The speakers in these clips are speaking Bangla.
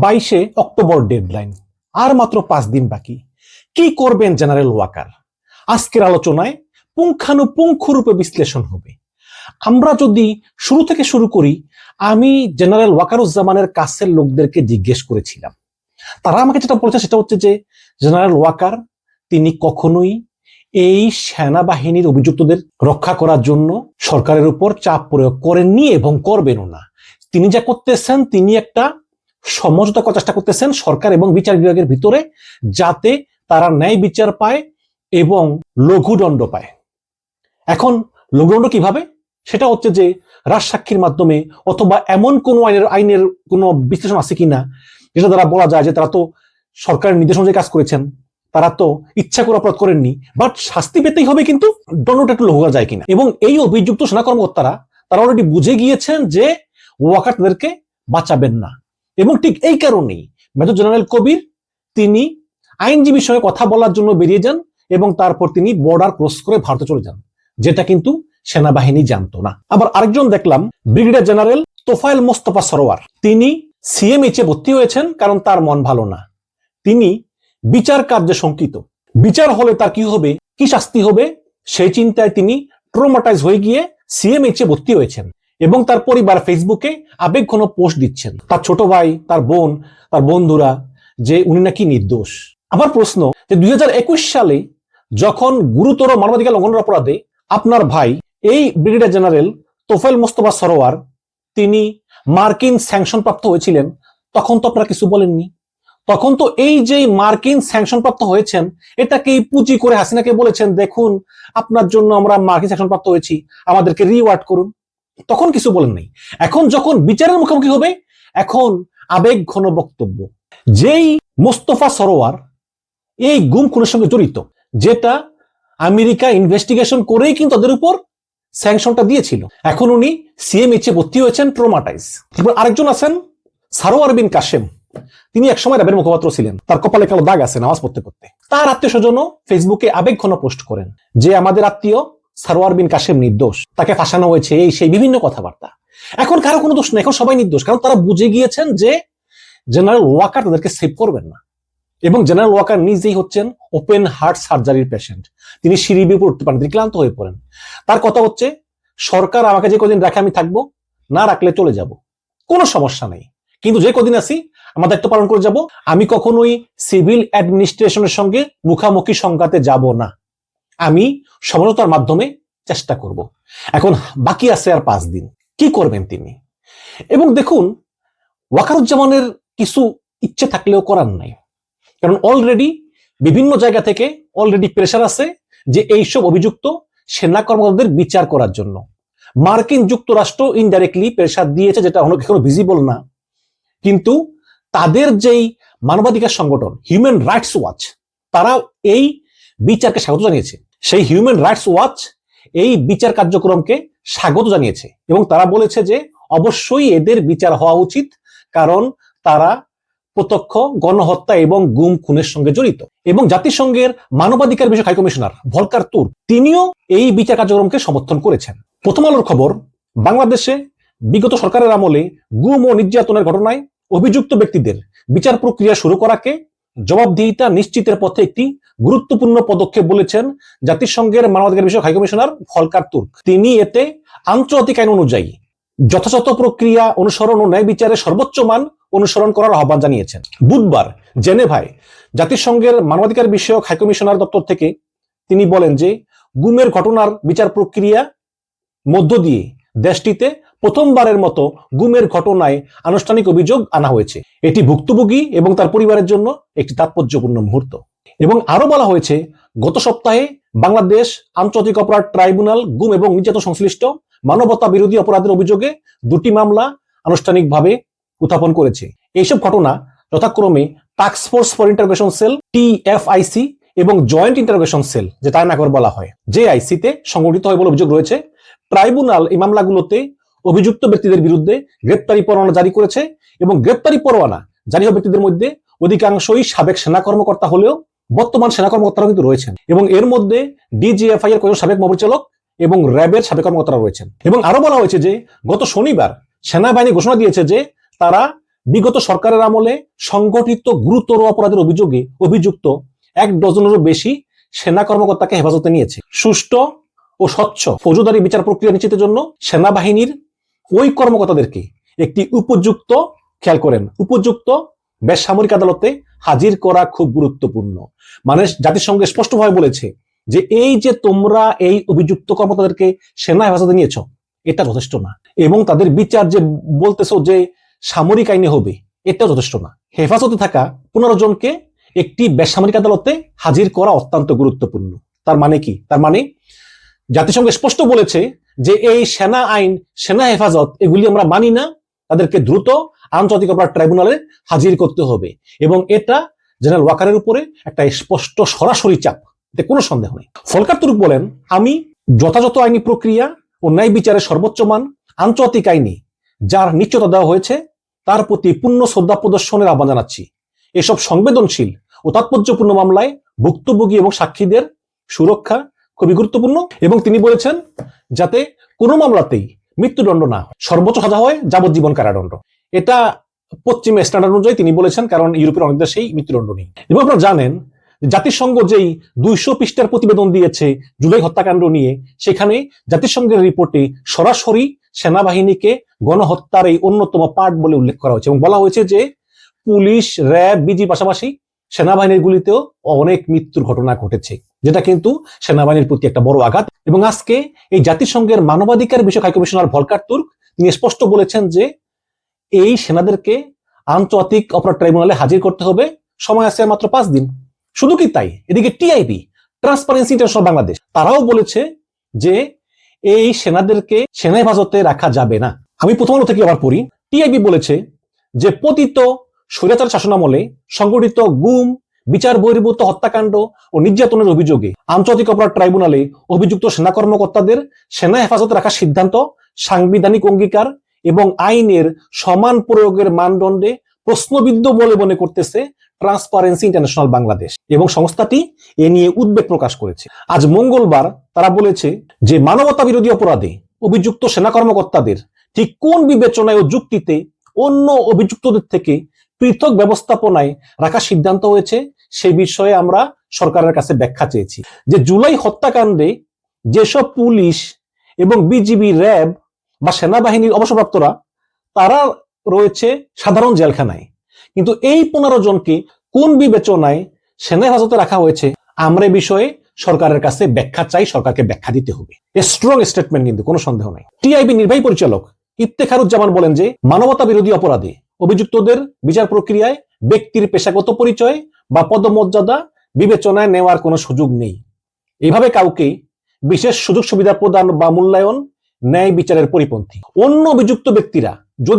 বাইশে অক্টোবর ডেডলাইন আর মাত্র পাঁচ দিন বাকি। কি করবেন জেনারেল ওয়াকার আজকের আলোচনায় পুঙ্খানুপুঙ্খরূপে বিশ্লেষণ হবে। আমরা যদি শুরু থেকে শুরু করি, আমি জেনারেল ওয়াকারুজ্জামানের কাছের লোকদেরকে জিজ্ঞেস করেছিলাম। তারা আমাকে যেটা বলেছে সেটা হচ্ছে যে জেনারেল ওয়াকার তিনি কখনোই এই সেনাবাহিনীর অভিযুক্তদের রক্ষা করার জন্য সরকারের উপর চাপ প্রয়োগ করেননি এবং করবেনও না। তিনি যা করতেছেন, তিনি একটা সমঝোতা করার চেষ্টা করতেছেন সরকার এবং বিচার বিভাগের ভিতরে যাতে তারা ন্যায় বিচার পায় এবং লঘুদণ্ড পায়। এখন লঘুদণ্ড কীভাবে? সেটা হচ্ছে যে রাজসাক্ষীর মাধ্যমে অথবা এমন কোন আইনের আইনের কোনো বিশ্লেষণ আছে কিনা যেটা দ্বারা বলা যায় যে তারা তো সরকারের নির্দেশ অনুযায়ী কাজ করেছেন, তারা তো ইচ্ছা করে অপরাধ করেননি বাট শাস্তি পেতেই হবে কিন্তু দণ্ডটা একটু লঘু করা যায় কিনা। এবং এই অভিযুক্ত সেনা কর্মকর্তারা, তারা অলরেডি বুঝে গিয়েছেন যে ওয়াকার তাদেরকে বাঁচাবেন না। এবং ঠিক এই কারণেই মেজর জেনারেল কবির তিনি আইনজীবীর সঙ্গে কথা বলার জন্য বেরিয়ে যান এবং তারপর তিনি বর্ডার ক্রস করে ভারতে চলে যান, যেটা কিন্তু সেনাবাহিনী জানতো না। আবার আরেকজন দেখলাম ব্রিগেডিয়ার জেনারেল তোফায়েল মোস্তফা সরোয়ার। তিনি সিএমএইচ এ ভর্তি হয়েছেন, কারণ তার মন ভালো না। তিনি বিচার কার্যে শঙ্কিত। বিচার হলে তার কি হবে, কি শাস্তি হবে, সেই চিন্তায় তিনি ট্রোমাটাইজ হয়ে গিয়ে সিএমএইচ এ ভর্তি হয়েছেন। এবং তার পরিবার ফেসবুকে আবেগ কোনো পোস্ট দিচ্ছেন। তার ছোট ভাই, তার বোন, তার বন্ধুরা, যে উনি নাকি নির্দোষ। আমার প্রশ্ন যে দুই হাজার একুশ সালে যখন গুরুতর মানবাধিকার লঙ্ঘনের অপরাধে আপনার ভাই, এই ব্রিগেডিয়ার জেনারেল তোফেল মোস্তফা সরোয়ার, তিনি মার্কিন স্যাংশন প্রাপ্ত হয়েছিলেন, তখন তো আপনারা কিছু বলেননি। তখন তো এই যে মার্কিন স্যাংশন প্রাপ্ত হয়েছেন, এটাকেই পুঁজি করে হাসিনাকে বলেছেন, দেখুন, আপনার জন্য আমরা মার্কিন স্যাংশন প্রাপ্ত হয়েছি, আমাদেরকে রিওয়ার্ড করুন। তখন কিছু বলেন নাই। এখন যখন বিচারের মুখোমুখি হবে, এখন আবেগ ঘন বক্তব্য। যেই মোস্তফা সরোয়ার এই গুম খুনের সঙ্গে জড়িত, যেটা আমেরিকা ইনভেস্টিগেশন করেই কিন্তু তাদের উপর স্যাংশনটা দিয়েছিল। এখন উনি সিএমএইচ ভর্তি হয়েছেন ট্রোমাটাইজ তারপর আরেকজন আছেন, সারোয়ার বিন কাশেম। তিনি একসময় র্যাবের মুখপাত্র ছিলেন। তার কপালে কালো দাগ আছে নামাজ পড়তে করতে তার আত্মীয় স্বজনও ফেসবুকে আবেগ ঘন পোস্ট করেন যে, আমাদের আত্মীয় সারোয়ার বিন কাশেম নির্দোষ। তাকে ফাঁসানো হয়েছে এই সেই বিভিন্ন কথাবার্তা। এখন কারও কোনো দোষ নেই, এখন সবাই নির্দোষ। কারণ তারা বুঝে গিয়েছেন যে জেনারেল ওয়াকার তাদেরকে সেভ করবেন না। এবং জেনারেল ওয়াকার নিজেই হচ্ছেন ওপেন হার্ট সার্জারির পেশেন্ট। তিনি সিঁড়ি বিয়ে উঠতে পারেন, তিনি ক্লান্ত হয়ে পড়েন। তার কথা হচ্ছে, সরকার আমাকে যে কদিন রাখে আমি থাকব, না রাখলে চলে যাব। কোনো সমস্যা নেই। কিন্তু যে কদিন আছি, আমার দায়িত্ব পালন করে যাব। আমি কখনোই সিভিল অ্যাডমিনিস্ট্রেশনের সঙ্গে মুখামুখি সংঘাতে যাব না। আমি সমঝোতার মাধ্যমে চেষ্টা করব। এখন বাকি আছে আর পাঁচ দিন। কি করবেন তিনি? এবং দেখুন, ওয়াকারুজ্জামানের কিছু ইচ্ছে থাকলেও করার নাই। কারণ অলরেডি বিভিন্ন জায়গা থেকে অলরেডি প্রেশার আছে যে এইসব অভিযুক্ত সেনা কর্মকর্তাদের বিচার করার জন্য। মার্কিন যুক্তরাষ্ট্র ইনডাইরেক্টলি প্রেশার দিয়েছে, যেটা এখনও ভিজিবল না। কিন্তু তাদের যেই মানবাধিকার সংগঠন হিউম্যান রাইটস ওয়াচ তারা এই বিচারকে স্বাগত জানিয়েছে। সেই হিউম্যান রাইটস ওয়াচ এই বিচার কার্যক্রমকে স্বাগত জানিয়েছে এবং তারা বলেছে যে অবশ্যই এদের বিচার হওয়া উচিত কারণ তারা প্রত্যক্ষ গণহত্যা এবং গুম খুনের সঙ্গে জড়িত। এবং জাতিসংঘের মানবাধিকার বিষয়ক হাই কমিশনার ভলকার তুর, তিনিও এই বিচার কার্যক্রমকে সমর্থন করেছেন। প্রথম আলোর খবর, বাংলাদেশে বিগত সরকারের আমলে গুম ও নির্যাতনের ঘটনায় অভিযুক্ত ব্যক্তিদের বিচার প্রক্রিয়া শুরু করাকে জবাবদিহিতা নিশ্চিতের পথে একটি গুরুত্বপূর্ণ পদক্ষেপ বলেছেন জাতিসংঘের মানবাধিকার বিষয়ক হাইকমিশনার ফলকার তুর্ক। তিনি এতে আন্তর্জাতিক আইন অনুযায়ী যথাযথ প্রক্রিয়া অনুসরণ ও ন্যায় বিচারের সর্বোচ্চ মান অনুসরণ করার আহ্বান জানিয়েছেন। বুধবার জেনেভায় জাতিসংঘের মানবাধিকার বিষয়ক হাইকমিশনার দপ্তর থেকে তিনি বলেন যে গুমের ঘটনার বিচার প্রক্রিয়া মধ্য দিয়ে দেশটিতে প্রথমবারের মতো গুমের ঘটনায় আনুষ্ঠানিক অভিযোগ আনা হয়েছে। এটি ভুক্তভোগী এবং তার পরিবারের জন্য একটি তাৎপর্যপূর্ণ মুহূর্ত। এবং আরও বলা হয়েছে, গত সপ্তাহে বাংলাদেশ আন্তর্জাতিক অপরাধ ট্রাইব্যুনাল গুম এবং নির্যাতন সংশ্লিষ্ট মানবতা বিরোধী অপরাধের অভিযোগে দুটি মামলা আনুষ্ঠানিকভাবে উত্থাপন করেছে। এইসব ঘটনা যথাক্রমে task force for integration cell TFIC এবং জয়েন্ট ইন্টারগ্রেশন সেল যেটা আয়নাকর বলা হয়। যে আইসিতে সংগঠিত হয় বলে অভিযোগ রয়েছে। ট্রাইব্যুনাল এই মামলাগুলোতে অভিযুক্ত ব্যক্তিদের বিরুদ্ধে গ্রেপ্তারি পরোয়ানা জারি করেছে এবং গ্রেপ্তারি পরোয়ানা জারি হওয়া ব্যক্তিদের মধ্যে অধিকাংশই সাবেক সেনা কর্মকর্তা হলেও বর্তমান সেনা কর্মকর্তারা কিন্তু রয়েছেন। এবং এর মধ্যে ডিজিএফআই এর কয়েকজন সাবেক মহাপরিচালক এবং র্যাবের সাবেক কর্মকর্তারা রয়েছেন। এবং আরও বলা হয়েছে যে, গত শনিবার সেনাবাহিনী ঘোষণা দিয়েছে যে, তারা বিগত সরকারের আমলে সংগঠিত গুরুতর অপরাধের অভিযোগে অভিযুক্ত এক ডজনেরও বেশি সেনা কর্মকর্তাকে হেফাজতে নিয়েছে। সুষ্ঠু ও স্বচ্ছ ফৌজদারি বিচার প্রক্রিয়া নিশ্চিতের জন্য সেনাবাহিনীর ওই কর্মকর্তাদেরকে একটি উপযুক্ত, খেয়াল করেন, উপযুক্ত বেসামরিক আদালতে হাজির করা খুব গুরুত্বপূর্ণ। মানে জাতিসংঘ স্পষ্টভাবে বলেছে যে এই যে তোমরা এই অভিযুক্ত কর্মকর্তাদেরকে সেনা হেফাজতে নিয়েছ, এটা যথেষ্ট না। এবং তাদের বিচার যে বলতেছো যে সামরিক আইনে হবে, এটাও যথেষ্ট না। হেফাজতে থাকা পনেরো জনকে একটি বেসামরিক আদালতে হাজির করা অত্যন্ত গুরুত্বপূর্ণ। তার মানে কি? তার মানে জাতিসংঘ স্পষ্ট বলেছে যে এই সেনা আইন, সেনা হেফাজত, এগুলি আমরা মানি না। তাদেরকে দ্রুত আন্তর্জাতিক অপরাধ ট্রাইব্যুনালে হাজির করতে হবে এবং এটা জেনারেল ওয়াকারের উপরে একটা স্পষ্ট সরাসরি চাপ। এতে কোনো সন্দেহ নেই। ফলকার তুরুক বলেন, আমি যথাযথ আইনি প্রক্রিয়া ও ন্যায় বিচারের সর্বোচ্চ মান আন্তর্জাতিক আইনি, যার নিশ্চয়তা দেওয়া হয়েছে, তার প্রতি পূর্ণ শ্রদ্ধা প্রদর্শনের আহ্বান জানাচ্ছি। এসব সংবেদনশীল ও তাৎপর্যপূর্ণ মামলায় ভুক্তভোগী এবং সাক্ষীদের সুরক্ষা খুবই গুরুত্বপূর্ণ এবং তিনি বলেছেন, যাতে কোনো মামলাতেই মৃত্যুদণ্ড না হয়। সর্বোচ্চ সাজা হয় যাবজ্জীবন কারাদণ্ড। এটা পশ্চিম স্ট্যান্ডার্ড অনুযায়ী তিনি বলেছেন, কারণ ইউরোপের অনেক দেশেই মৃত্যুদণ্ড নেই। এবং আপনারা জানেন, জাতিসংঘ যেই দুইশো পৃষ্ঠার প্রতিবেদন দিয়েছে জুলাই হত্যাকাণ্ড নিয়ে, সেখানে জাতিসংঘের রিপোর্টে সরাসরি সেনাবাহিনীকে গণহত্যার এই অন্যতম পার্ট বলে উল্লেখ করা হয়েছে এবং বলা হয়েছে যে, পুলিশ, র্যাব বিজি পাশাপাশি সেনাবাহিনীর গুলিতেও অনেক মৃত্যুর ঘটনা ঘটেছে। যেটা কিন্তু সেনাবাহিনীর প্রতি একটা বড় আঘাত। এবং আজকে এই জাতিসংঘের মানবাধিকার বিষয়ক হাইকমিশনার ভলকার তুর্ক তিনি স্পষ্ট বলেছেন যে এই সেনাদেরকে আন্তর্জাতিক অপরাধ ট্রাইব্যুনালে হাজির করতে হবে। সময় আছে মাত্র পাঁচ দিন। শুধু কি তাই? এদিকে টিআইবি ট্রান্সপারেন্সি ইন্টারন্যাশনাল বাংলাদেশ তারাও বলেছে যে এই সেনাদেরকে সেনা হেফাজতে রাখা যাবে না। আমি প্রথম থেকে আবার পড়ি। টিআইবি বলেছে যে পতিত স্বৈরাচার শাসনামলে সংগঠিত গুম বিচার বহির্ভূত হত্যাকাণ্ড ও নির্যাতনের অভিযোগে আন্তর্জাতিক অপরাধ ট্রাইব্যুনালে অভিযুক্ত সেনা কর্মকর্তাদের সেনা হেফাজতে রাখার সিদ্ধান্ত, সাংবিধানিক অঙ্গীকার এবং আইনের সমান প্রয়োগের মানদণ্ডে প্রশ্নবিদ্ধ বলে মনে করতেছে ট্রান্সপারেন্সি ইন্টারন্যাশনাল বাংলাদেশ এবং সংস্থাটি এ নিয়ে উদ্বেগ প্রকাশ করেছে। আজ মঙ্গলবার তারা বলেছে যে মানবতা বিরোধী অপরাধে অভিযুক্ত সেনা কর্মকর্তাদের ঠিক কোন বিবেচনায় ও যুক্তিতে অন্য অভিযুক্তদের থেকে পৃথক ব্যবস্থাপনায় রাখার সিদ্ধান্ত হয়েছে, সে বিষয়ে আমরা সরকারের কাছে ব্যাখ্যা চেয়েছি। যে জুলাই হত্যাকাণ্ডে যেসব পুলিশ এবং বিজিবি, র্যাব বা সেনাবাহিনীর অবসরপ্রাপ্তরা, তারা রয়েছে সাধারণ জেলখানায়। কিন্তু এই পনেরো জনকে কোন বিবেচনায় সেনা হেফাজতে রাখা হয়েছে, আমরা বিষয়ে সরকারের কাছে ব্যাখ্যা চাই, সরকারকে ব্যাখ্যা দিতে হবে। স্ট্রং স্টেটমেন্ট কিন্তু, কোনো সন্দেহ নাই। টিআইবি নির্বাহী পরিচালক ইফতেখারুজ্জামান বলেন যে মানবতা বিরোধী অপরাধে অভিযুক্তদের বিচার প্রক্রিয়ায় ব্যক্তির পেশাগত পরিচয় বা পদমর্যাদা বিবেচনায় নেওয়ার কোনো সুযোগ নেই। এভাবে কাউকে বিশেষ সুযোগ সুবিধা প্রদান বা মূল্যায়ন ন্যায় বিচারের পরিপন্থী। অন্য অভিযুক্ত ব্যক্তিরা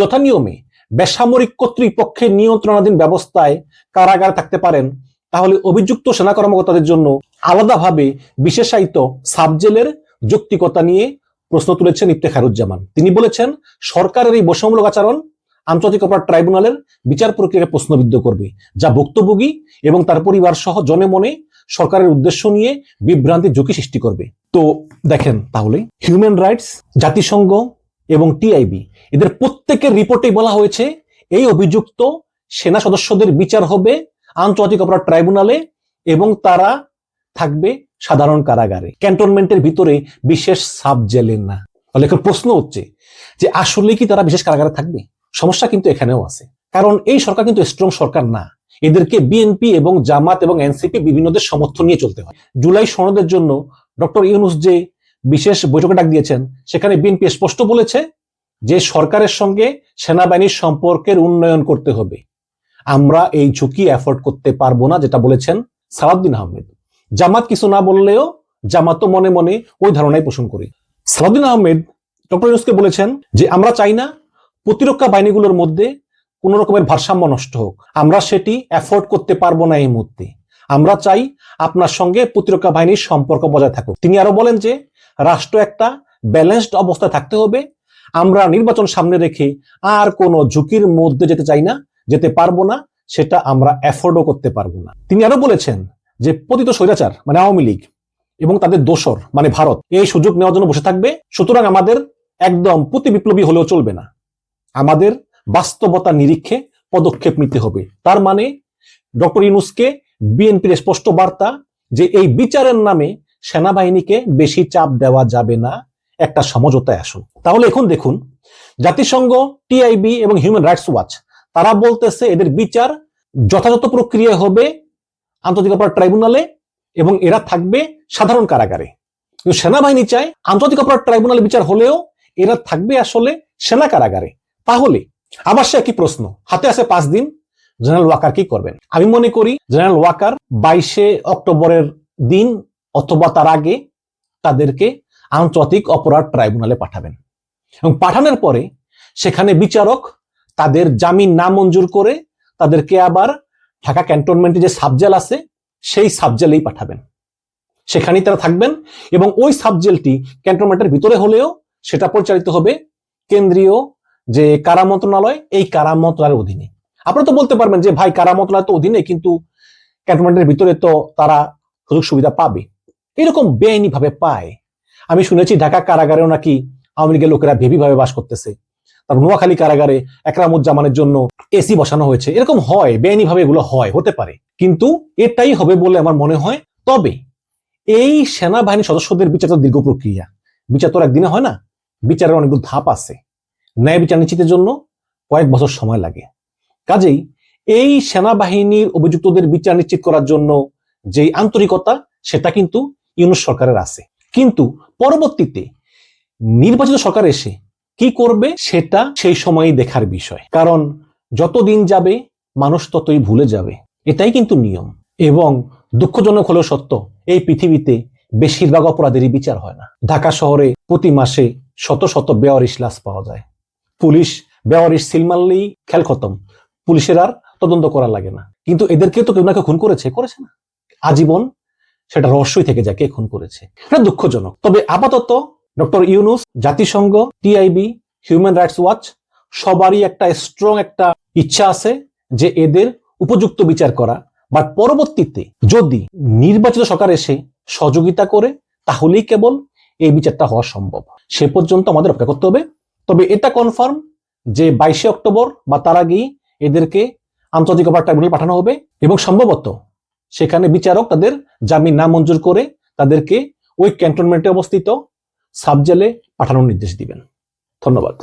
যথানিয়মে বেসামরিক কর্তৃপক্ষের নিয়ন্ত্রণাধীন ব্যবস্থায় কারাগার থাকতে পারেন, তাহলে অভিযুক্ত সেনা কর্মকর্তাদের জন্য আলাদাভাবে বিশেষায়িত সাবজেলের যৌক্তিকতা নিয়ে প্রশ্ন তুলেছেন ইফতেখারুজ্জামান। তিনি বলেছেন, সরকারের এই বৈষম্যমূলক আচরণ আন্তর্জাতিক অপরাধ ট্রাইব্যুনালের বিচার প্রক্রিয়াকে প্রশ্নবিদ্ধ করবে, যা ভুক্তভোগী এবং তার পরিবার সহ জনে মনে সরকারের উদ্দেশ্য নিয়ে বিভ্রান্তির ঝুঁকি সৃষ্টি করবে। তো দেখেন তাহলে হিউম্যান রাইটস জাতিসংঘ এবং টিআইবি এদের প্রত্যেকের রিপোর্টে বলা হয়েছে, এই অভিযুক্ত সেনা সদস্যদের বিচার হবে আন্তর্জাতিক অপরাধ ট্রাইব্যুনালে এবং তারা থাকবে সাধারণ কারাগারে। ক্যান্টনমেন্টের ভিতরে বিশেষ সাব জেলে না। তাহলে এখন প্রশ্ন হচ্ছে যে আসলে কি তারা বিশেষ কারাগারে থাকবে? সমস্যা কিন্তু এখানেও আছে। কারণ এই সরকার কিন্তু স্ট্রং সরকার না। এদেরকে বিএনপি এবং জামাত এবং এনসিপি বিভিন্নদের সমর্থন নিয়ে চলতে হয়। জুলাই সনদের জন্য ডক্টর ইউনুস যে বিশেষ বৈঠকে ডাক দিয়েছেন, সেখানে বিএনপি স্পষ্ট বলেছে যে সরকারের সঙ্গে সেনাবাহিনীর সম্পর্কের উন্নয়ন করতে হবে। আমরা এই ঝুঁকি অ্যাফোর্ড করতে পারব না, যেটা বলেছেন সালাউদ্দিন আহমেদ। জামাত কিছু না বললেও জামাত মনে মনে ওই ধারণাই পোষণ করি। সালাউদ্দিন আহমেদ ডক্টর ইউনুসকে বলেছেন যে, আমরা চাই না প্রতিরক্ষা বাহিনীগুলোর মধ্যে কোন রকমের ভারসাম্য নষ্ট হোক। আমরা সেটি অ্যাফোর্ড করতে পারব না এই মুহূর্তে। আমরা চাই আপনার সঙ্গে প্রতিরক্ষা বাহিনীর সম্পর্ক বজায় থাকুক। তিনি আরও বলেন যে, রাষ্ট্র একটা ব্যালেন্সড অবস্থায় থাকতে হবে। আমরা নির্বাচন সামনে রেখে আর কোনো ঝুঁকির মধ্যে যেতে চাই না, যেতে পারব না, সেটা আমরা অ্যাফোর্ডও করতে পারব না। তিনি আরও বলেছেন যে, পতিত স্বৈরাচার মানে আওয়ামী লীগ এবং তাদের দোসর মানে ভারত, এই সুযোগ নেওয়ার জন্য বসে থাকবে। সুতরাং আমাদের একদম প্রতি বিপ্লবী হলেও চলবে না। আমাদের বাস্তবতা নিরীক্ষে পদক্ষেপ নিতে হবে। তার মানে ডক্টর ইউনুসকে বিএনপির স্পষ্ট বার্তা যে এই বিচারের নামে সেনাবাহিনীকে বেশি চাপ দেওয়া যাবে না, একটা সমঝোতায় আসুন। তাহলে এখন দেখুন, জাতিসংঘ টিআইবি এবং হিউম্যান রাইটস ওয়াচ, তারা বলতেছে এদের বিচার যথাযথ প্রক্রিয়া হবে আন্তর্জাতিক অপরাধ ট্রাইব্যুনালে এবং এরা থাকবে সাধারণ কারাগারে। কিন্তু সেনাবাহিনী চায় আন্তর্জাতিক অপরাধ ট্রাইব্যুনালে বিচার হলেও এরা থাকবে আসলে সেনা কারাগারে। তাহলে আবার সে একই প্রশ্ন। হাতে আছে পাঁচ দিন, জেনারেল ওয়াকার কি করবেন? আমি মনে করি জেনারেল ওয়াকার বাইশে অক্টোবরের দিন অথবা তার আগে তাদেরকে আন্তর্জাতিক অপরাধ ট্রাইব্যুনালে পাঠাবেন। এবং পাঠানোর পরে সেখানে বিচারক তাদের জামিন না মঞ্জুর করে তাদেরকে আবার ঢাকা ক্যান্টনমেন্টে যে সাবজেল আছে, সেই সাবজেলেই পাঠাবেন। সেখানেই তারা থাকবেন এবং ওই সাবজেলটি ক্যান্টনমেন্টের ভিতরে হলেও সেটা পরিচালিত হবে কেন্দ্রীয় যে কারা মন্ত্রণালয়? এই কারা মন্ত্রণালয়ের অধীনে। আপনারা তো বলতে পারবেন যে, ভাই, কারা মন্ত্রণালয় তো অধীনে, কিন্তু ক্যান্টনমেন্টের ভিতরে তো তারা সুযোগ সুবিধা পাবে। এরকম বেআইনি ভাবে পায়। আমি শুনেছি, ঢাকা কারাগারেও নাকি আওয়ামী লীগের লোকেরা ভেবি ভাবে বাস করতেছে। তারপর নোয়াখালী কারাগারে একরামুজ্জামানের জন্য এসি বসানো হয়েছে। এরকম হয় বেআইনি ভাবে এগুলো হয়, হতে পারে। কিন্তু এটাই হবে বলে আমার মনে হয়। তবে এই সেনাবাহিনী সদস্যদের বিচার তো দীর্ঘ প্রক্রিয়া। বিচার তো একদিনে হয় না। বিচারের অনেকগুলো ধাপ আছে। ন্যায় বিচার নিশ্চিতের জন্য কয়েক বছর সময় লাগে। কাজেই এই সেনাবাহিনীর অভিযুক্তদের বিচার নিশ্চিত করার জন্য যেই আন্তরিকতা, সেটা কিন্তু ইউনুস সরকারের আছে। কিন্তু পরবর্তীতে নির্বাচিত সরকার এসে কি করবে, সেটা সেই সময়ই দেখার বিষয়। কারণ যতদিন যাবে, মানুষ ততই ভুলে যাবে। এটাই কিন্তু নিয়ম। এবং দুঃখজনক হলেও সত্য, এই পৃথিবীতে বেশিরভাগ অপরাধেরই বিচার হয় না। ঢাকা শহরে প্রতি মাসে শত শত বেওয়ারিশ লাশ পাওয়া যায়। পুলিশ বেওয়ারিশ সিল মারলেই খেল খতম। পুলিশের আর তদন্ত করা লাগে না। কিন্তু এদেরকে তো কেউ না কেউ খুন করেছে করেছে না। আজীবন সেটা রহস্যই থেকে যায় কে খুন করেছে। এটা দুঃখজনক। তবে আপাতত ডক্টর ইউনুস, জাতিসংঘ টিআইবি হিউম্যান রাইটস ওয়াচ সবারই একটা স্ট্রং একটা ইচ্ছা আছে যে এদের উপযুক্ত বিচার করা। বা পরবর্তীতে যদি নির্বাচিত সরকার এসে সহযোগিতা করে, তাহলেই কেবল এই বিচারটা হওয়া সম্ভব। সে পর্যন্ত আমাদের অপেক্ষা করতে হবে। তবে এটা কনফার্ম যে বাইশে অক্টোবর বা তার আগেই এদেরকে আন্তর্জাতিক অপরাধ ট্রাইব্যুনাল পাঠানো হবে এবং সম্ভবত সেখানে বিচারক তাদের জামিন না মঞ্জুর করে তাদেরকে ওই ক্যান্টনমেন্টে অবস্থিত সাবজেলে পাঠানোর নির্দেশ দিবেন। ধন্যবাদ।